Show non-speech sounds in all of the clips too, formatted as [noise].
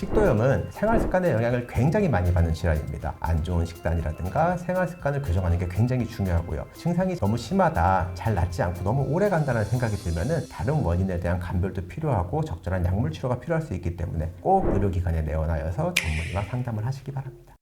식도염은 생활 습관의 영향을 굉장히 많이 받는 질환입니다. 안 좋은 식단이라든가 생활 습관을 교정하는 게 굉장히 중요하고요. 증상이 너무 심하다, 잘 낫지 않고 너무 오래 간다는 생각이 들면은 다른 원인에 대한 감별도 필요하고 적절한 약물 치료가 필요할 수 있기 때문에 꼭 의료기관에 내원하여서 전문의와 상담을 하시기 바랍니다.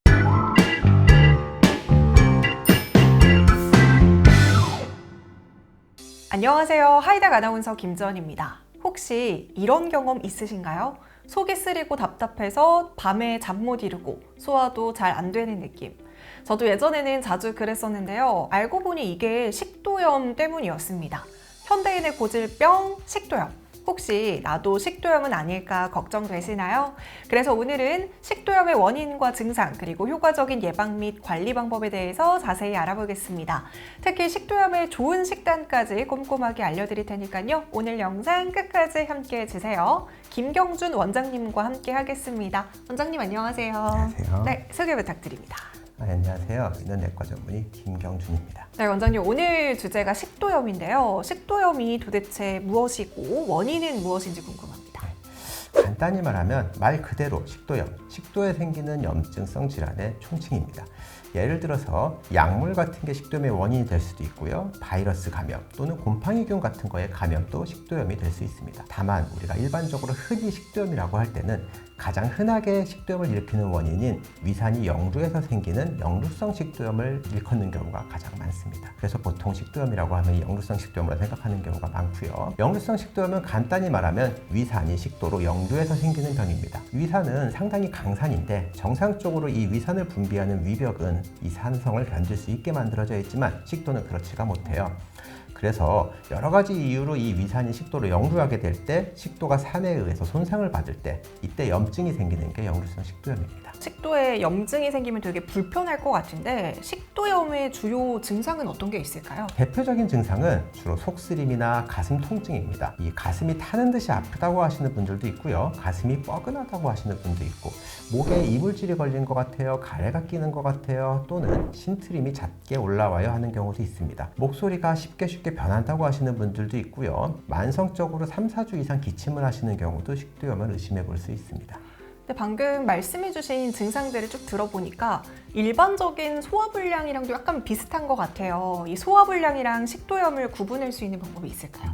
안녕하세요. 하이닥 아나운서 김전입니다. 혹시 이런 경험 있으신가요? 속이 쓰리고 답답해서 밤에 잠 못 이루고 소화도 잘 안 되는 느낌. 저도 예전에는 자주 그랬었는데요. 알고 보니 이게 식도염 때문이었습니다. 현대인의 고질병 식도염. 혹시 나도 식도염은 아닐까 걱정되시나요? 그래서 오늘은 식도염의 원인과 증상 그리고 효과적인 예방 및 관리 방법에 대해서 자세히 알아보겠습니다. 특히 식도염의 좋은 식단까지 꼼꼼하게 알려드릴 테니까요. 오늘 영상 끝까지 함께 해주세요. 김경준 원장님과 함께 하겠습니다. 원장님 안녕하세요. 안녕하세요. 네, 소개 부탁드립니다. 아, 안녕하세요. 이는 내과 전문의 김경준입니다. 네, 원장님 오늘 주제가 식도염인데요. 식도염이 도대체 무엇이고 원인은 무엇인지 궁금합니다. 간단히 말하면 말 그대로 식도염, 식도에 생기는 염증성 질환의 총칭입니다. 예를 들어서 약물 같은 게 식도염의 원인이 될 수도 있고요. 바이러스 감염 또는 곰팡이균 같은 거의 감염도 식도염이 될 수 있습니다. 다만 우리가 일반적으로 흔히 식도염이라고 할 때는 가장 흔하게 식도염을 일으키는 원인인 위산이 영루에서 생기는 영루성 식도염을 일컫는 경우가 가장 많습니다. 그래서 보통 식도염이라고 하면 이 영루성 식도염으로 생각하는 경우가 많고요. 영루성 식도염은 간단히 말하면 위산이 식도로 영루에서 생기는 병입니다. 위산은 상당히 강산인데 정상적으로 이 위산을 분비하는 위벽은 이 산성을 견딜 수 있게 만들어져 있지만 식도는 그렇지가 못해요. 그래서 여러 가지 이유로 이 위산이 식도로 영루하게 될 때 식도가 산에 의해서 손상을 받을 때 이때 염증이 생기는 게 영루성 식도염입니다. 식도에 염증이 생기면 되게 불편할 것 같은데 식도염의 주요 증상은 어떤 게 있을까요? 대표적인 증상은 주로 속쓰림이나 가슴 통증입니다. 이 가슴이 타는 듯이 아프다고 하시는 분들도 있고요. 가슴이 뻐근하다고 하시는 분도 있고 목에 이물질이 걸린 것 같아요. 가래가 끼는 것 같아요. 또는 신트림이 잦게 올라와요 하는 경우도 있습니다. 목소리가 쉽게 쉽게 변한다고 하시는 분들도 있고요. 만성적으로 3, 4주 이상 기침을 하시는 경우도 식도염을 의심해 볼 수 있습니다. 근데 방금 말씀해주신 증상들을 쭉 들어보니까 일반적인 소화불량이랑도 약간 비슷한 것 같아요. 이 소화불량이랑 식도염을 구분할 수 있는 방법이 있을까요?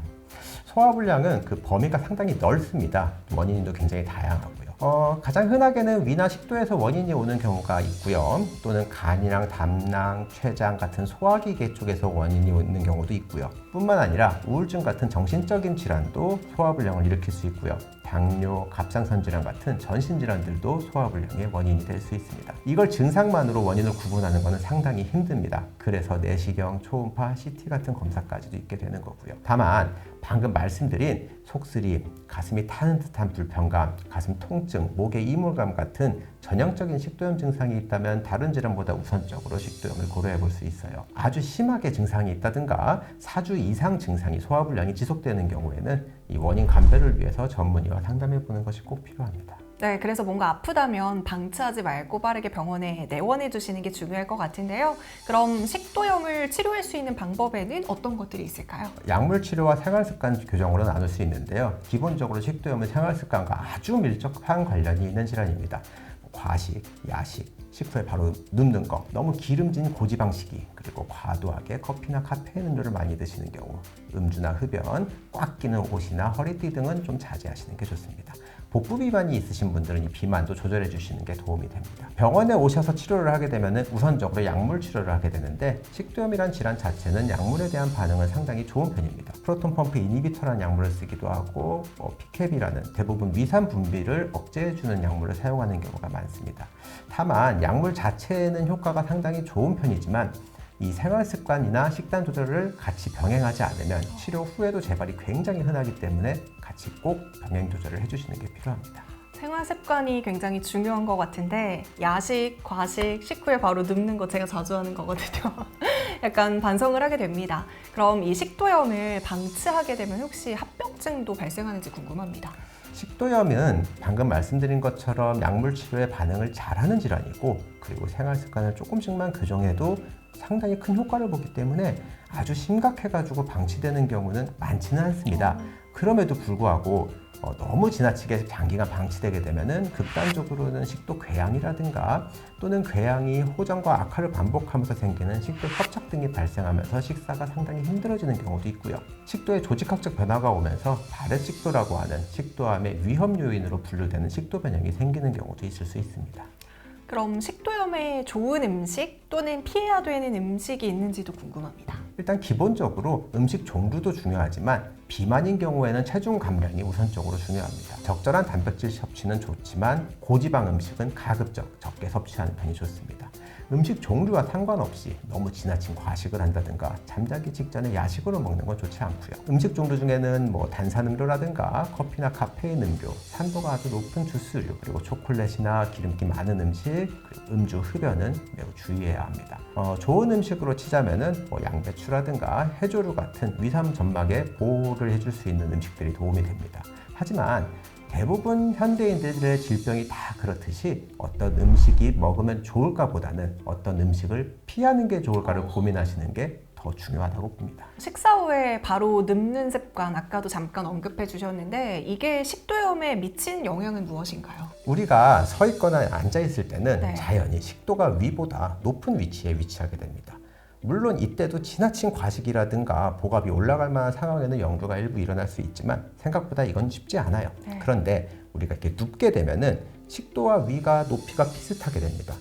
소화불량은 그 범위가 상당히 넓습니다. 원인도 굉장히 다양하고요. 어, 가장 흔하게는 위나 식도에서 원인이 오는 경우가 있고요. 또는 간이랑 담낭, 췌장 같은 소화기계 쪽에서 원인이 오는 경우도 있고요. 뿐만 아니라 우울증 같은 정신적인 질환도 소화불량을 일으킬 수 있고요. 당뇨, 갑상선 질환 같은 전신 질환들도 소화불량의 원인이 될 수 있습니다. 이걸 증상만으로 원인을 구분하는 것은 상당히 힘듭니다. 그래서 내시경, 초음파, CT 같은 검사까지도 있게 되는 거고요. 다만 방금 말씀드린 속쓰림, 가슴이 타는 듯한 불편감, 가슴 통증, 목의 이물감 같은 전형적인 식도염 증상이 있다면 다른 질환보다 우선적으로 식도염을 고려해 볼 수 있어요. 아주 심하게 증상이 있다든가 4주 이상 증상이 소화불량이 지속되는 경우에는 이 원인 감별을 위해서 전문의와 상담해 보는 것이 꼭 필요합니다. 네, 그래서 뭔가 아프다면 방치하지 말고 빠르게 병원에 내원해 주시는 게 중요할 것 같은데요. 그럼 식도염을 치료할 수 있는 방법에는 어떤 것들이 있을까요? 약물 치료와 생활 습관 교정으로 나눌 수 있는데요. 기본적으로 식도염은 생활 습관과 아주 밀접한 관련이 있는 질환입니다. 과식, 야식, 식후에 바로 눕는 거, 너무 기름진 고지방 식이, 그리고 과도하게 커피나 카페인 음료를 많이 드시는 경우, 음주나 흡연, 꽉 끼는 옷이나 허리띠 등은 좀 자제하시는 게 좋습니다. 복부 비만이 있으신 분들은 이 비만도 조절해 주시는 게 도움이 됩니다. 병원에 오셔서 치료를 하게 되면 우선적으로 약물 치료를 하게 되는데 식도염이란 질환 자체는 약물에 대한 반응은 상당히 좋은 편입니다. 프로톤 펌프 이니비터라는 약물을 쓰기도 하고 뭐 피캡이라는 대부분 위산 분비를 억제해 주는 약물을 사용하는 경우가 많습니다. 다만 약물 자체는 효과가 상당히 좋은 편이지만 이 생활 습관이나 식단 조절을 같이 병행하지 않으면 치료 후에도 재발이 굉장히 흔하기 때문에 같이 꼭 병행 조절을 해주시는 게 필요합니다. 생활 습관이 굉장히 중요한 것 같은데 야식, 과식, 식후에 바로 눕는 거 제가 자주 하는 거거든요. [laughs] 약간 반성을 하게 됩니다. 그럼 이 식도염을 방치하게 되면 혹시 합병증도 발생하는지 궁금합니다. 식도염은 방금 말씀드린 것처럼 약물 치료에 반응을 잘하는 질환이고 그리고 생활 습관을 조금씩만 교정해도 상당히 큰 효과를 보기 때문에 아주 심각해가지고 방치되는 경우는 많지는 않습니다. 그럼에도 불구하고 어, 너무 지나치게 장기간 방치되게 되면은 극단적으로는 식도 궤양이라든가 또는 궤양이 호전과 악화를 반복하면서 생기는 식도 협착 등이 발생하면서 식사가 상당히 힘들어지는 경우도 있고요. 식도에 조직학적 변화가 오면서 발해식도라고 하는 식도암의 위험 요인으로 분류되는 식도 변형이 생기는 경우도 있을 수 있습니다. 그럼 식도염에 좋은 음식 또는 피해야 되는 음식이 있는지도 궁금합니다. 일단 기본적으로 음식 종류도 중요하지만 비만인 경우에는 체중 감량이 우선적으로 중요합니다. 적절한 단백질 섭취는 좋지만 고지방 음식은 가급적 적게 섭취하는 편이 좋습니다. 음식 종류와 상관없이 너무 지나친 과식을 한다든가 잠자기 직전에 야식으로 먹는 건 좋지 않고요. 음식 종류 중에는 뭐 탄산음료라든가 커피나 카페인 음료, 산도가 아주 높은 주스류, 그리고 초콜릿이나 기름기 많은 음식, 그리고 음주 흡연은 매우 주의해야 합니다. 어, 좋은 음식으로 치자면은 뭐 양배추라든가 해조류 같은 위삼 점막에 보호를 해줄 수 있는 음식들이 도움이 됩니다. 하지만 대부분 현대인들의 질병이 다 그렇듯이 어떤 음식이 먹으면 좋을까 보다는 어떤 음식을 피하는 게 좋을까를 고민하시는 게 더 중요하다고 봅니다. 식사 후에 바로 눕는 습관 아까도 잠깐 언급해 주셨는데 이게 식도염에 미친 영향은 무엇인가요? 우리가 서 있거나 앉아 있을 때는 네. 자연히 식도가 위보다 높은 위치에 위치하게 됩니다. 물론 이때도 지나친 과식이라든가 복압이 올라갈 만한 상황에는 영두가 일부 일어날 수 있지만 생각보다 이건 쉽지 않아요. 네. 그런데 우리가 이렇게 눕게 되면은 식도와 위가 높이가 비슷하게 됩니다.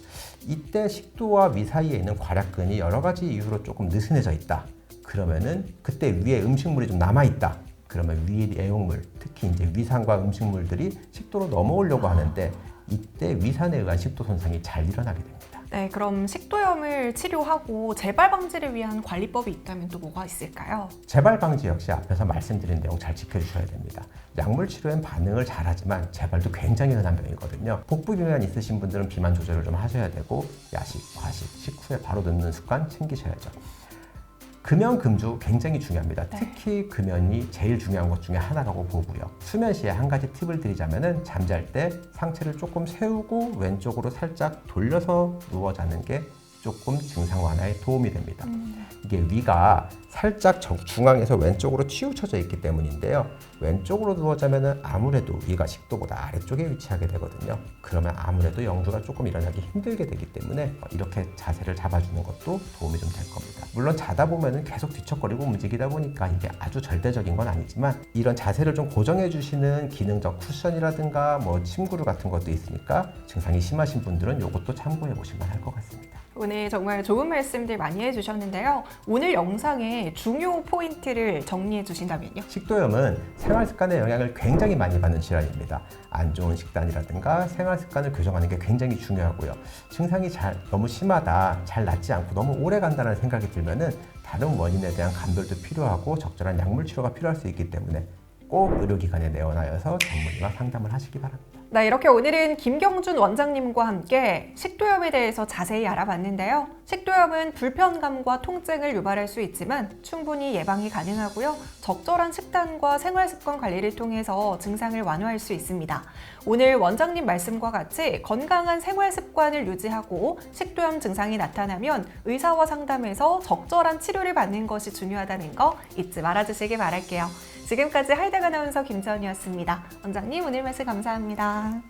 이때 식도와 위 사이에 있는 괄약근이 여러 가지 이유로 조금 느슨해져 있다. 그러면은 그때 위에 음식물이 좀 남아 있다. 그러면 위 내용물, 특히 이제 위산과 음식물들이 식도로 넘어오려고 하는데 이때 위산에 의한 식도 손상이 잘 일어나게 됩니다. 네, 그럼 식도염을 치료하고 재발 방지를 위한 관리법이 있다면 또 뭐가 있을까요? 재발 방지 역시 앞에서 말씀드린 내용 잘 지켜주셔야 됩니다. 약물 치료엔 반응을 잘하지만 재발도 굉장히 흔한 병이거든요. 복부 비만 있으신 분들은 비만 조절을 좀 하셔야 되고 야식, 과식, 식후에 바로 넣는 습관 챙기셔야죠. 금연 금주 굉장히 중요합니다. 네. 특히 금연이 제일 중요한 것 중에 하나라고 보고요. 수면 시에 한 가지 팁을 드리자면은 잠잘 때 상체를 조금 세우고 왼쪽으로 살짝 돌려서 누워 자는 게 조금 증상 완화에 도움이 됩니다. 이게 위가 살짝 정- 중앙에서 왼쪽으로 치우쳐져 있기 때문인데요. 왼쪽으로 누워 자면은 아무래도 위가 식도보다 아래쪽에 위치하게 되거든요. 그러면 아무래도 영주가 조금 일어나기 힘들게 되기 때문에 이렇게 자세를 잡아주는 것도 도움이 좀 될 겁니다. 물론 자다 보면은 계속 뒤척거리고 움직이다 보니까 이게 아주 절대적인 건 아니지만 이런 자세를 좀 고정해 주시는 기능적 쿠션이라든가 뭐 침구류 같은 것도 있으니까 증상이 심하신 분들은 이것도 참고해 보시면 할 것 같습니다. 오늘 정말 좋은 말씀들 많이 해주셨는데요. 오늘 영상의 중요 포인트를 정리해 주신다면요. 식도염은 생활 습관의 영향을 굉장히 많이 받는 질환입니다. 안 좋은 식단이라든가 생활 습관을 교정하는 게 굉장히 중요하고요. 증상이 잘 너무 심하다, 잘 낫지 않고 너무 오래 간다는 생각이 들면은 다른 원인에 대한 감별도 필요하고 적절한 약물 치료가 필요할 수 있기 때문에 꼭 의료기관에 내원하여서 전문의와 상담을 하시기 바랍니다. 네, 이렇게 오늘은 김경준 원장님과 함께 식도염에 대해서 자세히 알아봤는데요. 식도염은 불편감과 통증을 유발할 수 있지만 충분히 예방이 가능하고요. 적절한 식단과 생활 습관 관리를 통해서 증상을 완화할 수 있습니다. 오늘 원장님 말씀과 같이 건강한 생활 습관을 유지하고 식도염 증상이 나타나면 의사와 상담해서 적절한 치료를 받는 것이 중요하다는 거 잊지 말아주시기 바랄게요. 지금까지 하이데가 아나운서 김지연이었습니다. 원장님 오늘 말씀 감사합니다.